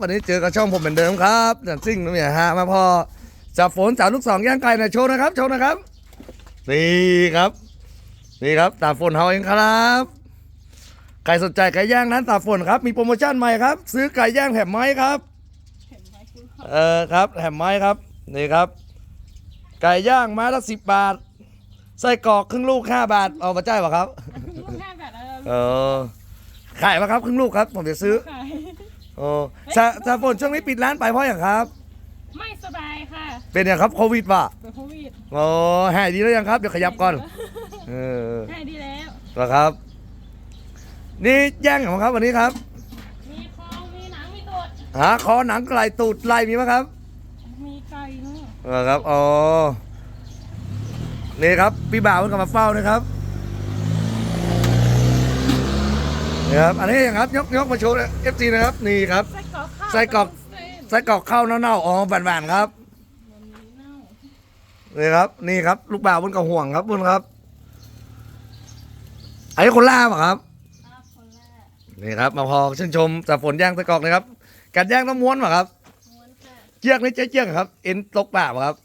วันนี้เจอกับช่องผมเหมือนเดิมครับจันซิ่งนะเนี่ยฮะมาพอจับฝนสาวลูกสองย่างไก่หนะโชว์นะครับโชว์นะครับนี่ครับนี่ครับตาฝนเฮาเองครับใครสนใจไก่ย่างนั้นตาฝนครับมีโปรโมชั่นใหม่ครับ ซื้อไก่ย่างแถมไม้ครับเห็นไหมคุณเออครับแถมไม้ครับนี่ครับ ไก่ย่างไม้ละสิบบาทไส้กรอกครึ่งลูกห้าบาทเอามาจ่ายป่ะครับลูกห้าบาทเออเออขายป่ะครับครึ่งลูกครับ ผมจะซื้อขาย โอ้ซาซาฝนช่วงนี้ปิดร้านไปเพราะอย่างครับ ไม่สบายค่ะเป็นอย่างครับโควิดป่ะเป็นโควิดโอ้หายดีแล้วยังครับเดี๋ยวขยับก่อนเออใช่ดีแล้วนะครับ นี่ย่างของครับวันนี้ครับ มีคอมีหนังมีตัวหาคอหนังไก่ตูดไล่มีไหมครับ มีไก่เนาะเออครับอ๋อนี่ครับพี่บ่าวเพิ่งกลับมาเฝ้านะครับ นี่ครับอันนี้อย่างครับยกยกมาโชว์เอฟซีนะครับนี่ครับไส้กรอกข้าวไส้กรอกเส้นไส้กรอกข้าวเน่าๆอ๋อหวานๆครับมันมีเน่านี่ครับ นี่ครับ ลูกบ่าวบนกระห่วงครับบนครับอันนี้คนล่าป่ะครับอ้าวคนแรกนี่ครับ มาพอชื่นชมจากฝนย่างไส้กรอกนะครับการย่างต้องม้วนป่ะครับม้วนค่ะเชือกนี่เจ๊เชือกครับเอ็นตกป่าป่ะครับ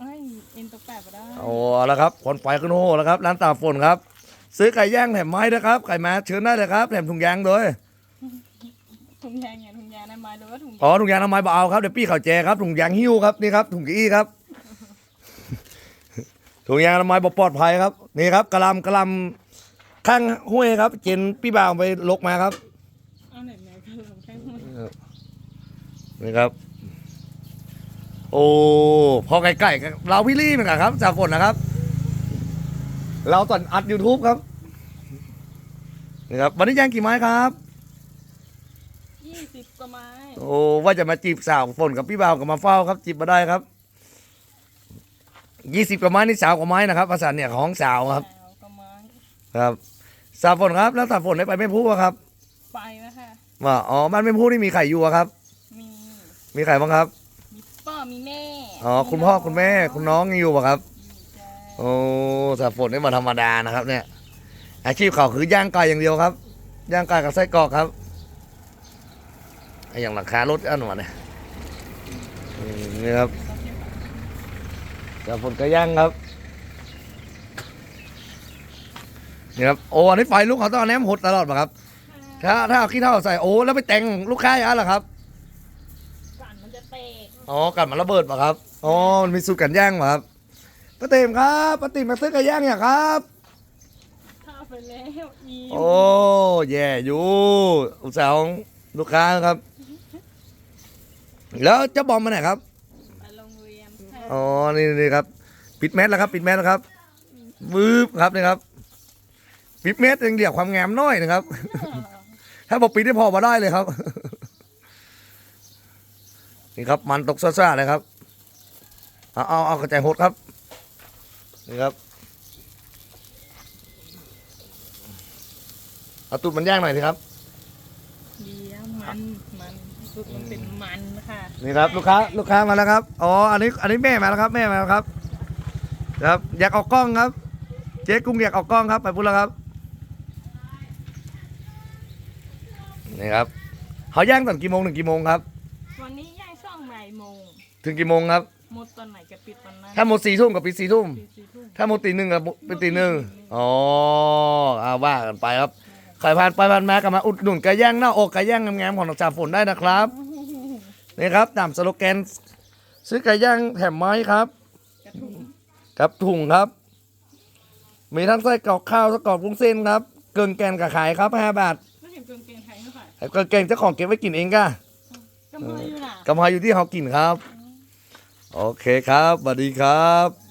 เอ้ยเอ็นตกแปะไปได้โอ้แล้วครับควันไฟขึ้นโหแล้วครับร้านตาฝนครับ ซื้อไก่ย่างแถมไม้นะครับ ไก่มาเชิญได้เลยครับแถมถุงยางด้วยถุงยางไงถุงยางในไม้หรือว่าถุงยางอ๋อถุงยางทำไมบเอาครับเดี๋ยวพี่เขาแจครับถุงยางหิ้วครับนี่ครับถุงกี้ครับถุงยางทำไมบอกปลอดภัยครับนี่ครับกระหลำกระหลำข้างห้วยครับ เจนพี่บ่าวไปลกมาครับเอาไหนไหนก็ลงแค่มือนี่ครับ โอ้พอไก่ๆกับเราพี่ลี่เหมือนกันครับจากฝนนะครับ เราตอนอัด YouTube ครับนี่ครับ วันนี้ย่างกี่ไม้ครับ ยี่สิบกว่าไม้โอ้ว่าจะมาจีบสาวฝนกับพี่บ่าวกับมาเฝ้าครับจีบมาได้ครับยี่สิบกว่าไม้นี่สาวกว่าไม้นะครับภาษาเนี่ยของสาวครับแถวกว่าไม้ครับ สาวฝนครับ แล้วสาวฝนได้ไปไม่พูดครับไปนะค่ะว่าอ๋อบ้านไม่พูดนี่มีไข่อยู่อะครับ มีมีไข่บ้างครับ มีพ่อมีแม่อ๋อคุณพ่อคุณแม่คุณน้องยังอยู่ปะครับอยู่จ้า โอ้สาวฝนนี่มาธรรมดานะครับ เนี่ย อาชีพเขาคือย่างไก่อย่างเดียวครับ ย่างไก่กับไส้กรอกครับไอ้อย่างหลังคารถอันหวเนี่ยอืมนี่ครับสาวฝนก็ย่างครับนี่ครับโอ้อันนี้ไฟลุกเขาต้องเอาแนมหดตลอดป่ะครับ ถ้าถ้าเอาขี้เท่าใส่โอ้แล้วไปแต่งลูกค้าอย่างนั้นเหรอครับกันมันจะเตะอ๋อกัดมันระเบิดป่ะครับอ๋อมันมีสูตรกันย่างป่ะครับ ป้าติ๋มครับป้าติ๋มมาซื้อไก่ย่างเนี่ยครับเข้าไปแล้วอีโอ้แย่อยู่อุตสาห์ของลูกค้าครับ แล้วเจ้าบอมมาไหนครับไปโรงเรียนค่ะอ๋อนี่นี่ครับ ปิดแมสแล้วครับ ปิดแมสแล้วครับวืบครับนี่ครับ ปิดแมสยังเดียวความงามน้อยนะครับ ถ้าบอกปิดได้พอมาได้เลยครับ นี่ครับมันตกซ่าๆเลยครับ เอาเอาเอากระจายหดครับ นี่ครับเอาตูดมันย่างหน่อยสิครับเดี๋ยวมันมันสุดมันเป็นมันค่ะนี่ครับลูกค้าลูกค้ามาแล้วครับอ๋ออันนี้อันนี้แม่มาแล้วครับ แม่มาแล้วครับ ครับ อยากออกกล้องครับ เจ๊กุ้งอยากออกกล้องครับ ไปพูดแล้วครับนี่ครับเขาย่างตอนกี่โมงถึงกี่โมงครับ วันนี้ย่างช่องบ่ายโมงถึงกี่โมงครับ หมดตอนไหนจะปิดตอนนั้นถ้าหมดสี่ทุ่มกับปิดสี่ทุ่ม ปิดสี่ทุ่ม ถ้าหมดตีหนึ่งกับเป็นตีหนึ่งอ๋อเอาว่ากันไปครับใครผ่านไปผ่านมาก็มาอุดหนุนไก่ย่างหน้าอกไก่ย่างงามๆของจ่าฝนได้นะครับนี่ครับตามสโลแกนซื้อไก่ย่างแถมไม้ครับกระถุงกับถุงครับ มีทั้งไส้กรอกข้าวไส้กรอกวุ้งเส้นครับ เกินแกนกับขายครับห้าบาทไม่เห็นกางเกงไทยเท่าไหร่ไอ้เกินแกนเจ้าของเก็บไว้กินเองก่ะกำไรอยู่น่ะกำไรอยู่ที่เขากินครับ โอเคครับสวัสดีครับ